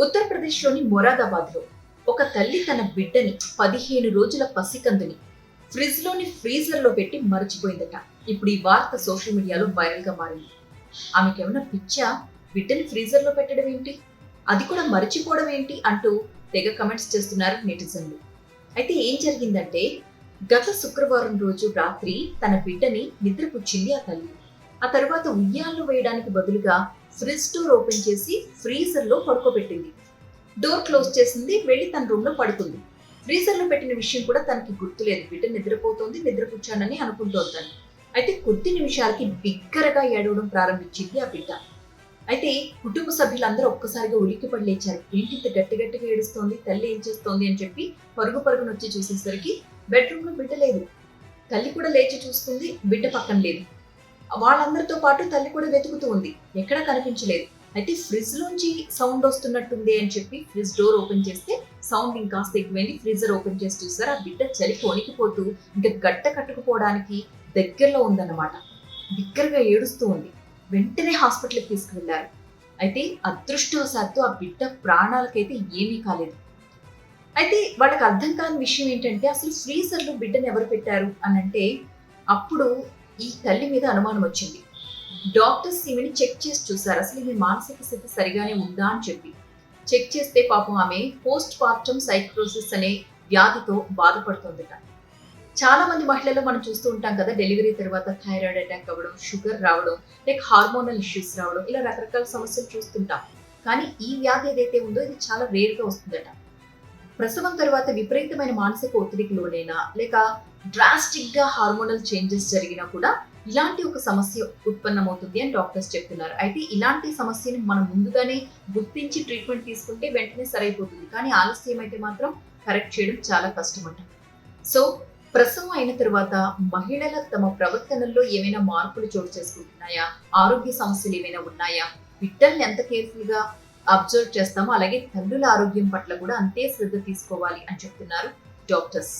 ఉత్తరప్రదేశ్లోని మొరాదాబాద్లో ఒక తల్లి తన బిడ్డని పదిహేను రోజుల పసికందుని ఫ్రిడ్జ్లోని ఫ్రీజర్లో పెట్టి మరచిపోయిందట. ఇప్పుడు ఈ వార్త సోషల్ మీడియాలో వైరల్గా మారింది. ఆమెకేమైనా పిచ్చా? బిడ్డని ఫ్రీజర్లో పెట్టడం ఏంటి? అది కూడా మరచిపోవడం ఏంటి? అంటూ తెగ కమెంట్స్ చేస్తున్నారు నెటిజన్లు. అయితే ఏం జరిగిందంటే గత శుక్రవారం రోజు రాత్రి తన బిడ్డని నిద్రపుచ్చింది ఆ తల్లి. ఆ తర్వాత ఉయ్యాల్లో వేయడానికి బదులుగా ఫ్రిడ్జ్ డోర్ ఓపెన్ చేసి ఫ్రీజర్లో పడుకోబెట్టింది. డోర్ క్లోజ్ చేసింది వెళ్ళి తన రూమ్లో పడుకుంది. ఫ్రీజర్లో పెట్టిన విషయం కూడా తనకి గుర్తులేదు. బిడ్డ నిద్రపోతోంది నిద్రపుచ్చానని అనుకుంటోంది తను. అయితే కొద్ది నిమిషాలకి బిగ్గరగా ఏడవడం ప్రారంభించింది ఆ బిడ్డ. అయితే కుటుంబ సభ్యులందరూ ఒక్కసారిగా ఉలిక్కిపడి లేచారు. ఏంటి ఇంత గట్టి గట్టిగా ఏడుస్తోంది తల్లి ఏం చేస్తోంది అని చెప్పి పరుగు పరుగున వచ్చి చూసేసరికి బెడ్రూమ్లో బిడ్డ లేదు. తల్లి కూడా లేచి చూస్తుంది బిడ్డ పక్కన లేదు. వాళ్ళందరితో పాటు తల్లి కూడా వెతుకుతూ ఉంది. ఎక్కడా కనిపించలేదు. అయితే ఫ్రిడ్జ్ నుంచి సౌండ్ వస్తున్నట్టుంది అని చెప్పి ఫ్రిడ్జ్ డోర్ ఓపెన్ చేస్తే సౌండ్ ఇంకాస్త ఎక్కువైంది. ఫ్రీజర్ ఓపెన్ చేసి చూసారు? ఆ బిడ్డ చలికి వణికిపోతూ ఇంకా గట్ట కట్టుకుపోవడానికి దగ్గరలో ఉందన్నమాట. బిగ్గరగా ఏడుస్తూ ఉంది. వెంటనే హాస్పిటల్కి తీసుకువెళ్ళారు. అయితే అదృష్టవశాత్తు ఆ బిడ్డ ప్రాణాలకైతే ఏమీ కాలేదు. అయితే వాళ్ళకి అర్థం కాని విషయం ఏంటంటే అసలు ఫ్రీజర్లో బిడ్డను ఎవరు పెట్టారు? అని అంటే అప్పుడు ఈ తల్లి మీద అనుమానం వచ్చింది. డాక్టర్స్ ఈమెని చెక్ చేసి చూసారు అసలు ఈమె మానసిక స్థితి సరిగానే ఉందా అని చెప్పి. చెక్ చేస్తే పాపం ఆమె పోస్ట్ పార్టమ్ సైక్రోసిస్ అనే వ్యాధితో బాధపడుతుందట. చాలా మంది మహిళలు మనం చూస్తూ ఉంటాం కదా డెలివరీ తర్వాత థైరాయిడ్ అటాక్ అవ్వడం షుగర్ రావడం లైక్ హార్మోనల్ ఇష్యూస్ రావడం ఇలా రకరకాల సమస్యలు చూస్తుంటాం. కానీ ఈ వ్యాధి ఏదైతే ఉందో ఇది చాలా రేర్గా వస్తుందట. ప్రసవం తర్వాత విపరీతమైన మానసిక ఒత్తిడికి లోనైనా లేక డ్రాస్టిక్గా హార్మోనల్ చేంజెస్ జరిగినా కూడా ఇలాంటి ఒక సమస్య ఉత్పన్నమవుతుంది అని డాక్టర్స్ చెప్తున్నారు. అయితే ఇలాంటి సమస్యని మనం ముందుగానే గుర్తించి ట్రీట్మెంట్ తీసుకుంటే వెంటనే సరైపోతుంది. కానీ ఆలస్యం అయితే మాత్రం కరెక్ట్ చేయడం చాలా కష్టమట సో ప్రసవం అయిన తర్వాత మహిళల తమ ప్రవర్తనల్లో ఏమైనా మార్పులు చోటు చేసుకుంటున్నాయా? ఆరోగ్య సమస్యలు ఏమైనా ఉన్నాయా? బిడ్డల్ని ఎంత కేర్ఫుల్గా అబ్జర్వ్ చేస్తామో. అలాగే తల్లుల ఆరోగ్యం పట్ల కూడా అంతే శ్రద్ధ తీసుకోవాలి అని చెప్తున్నారు డాక్టర్స్.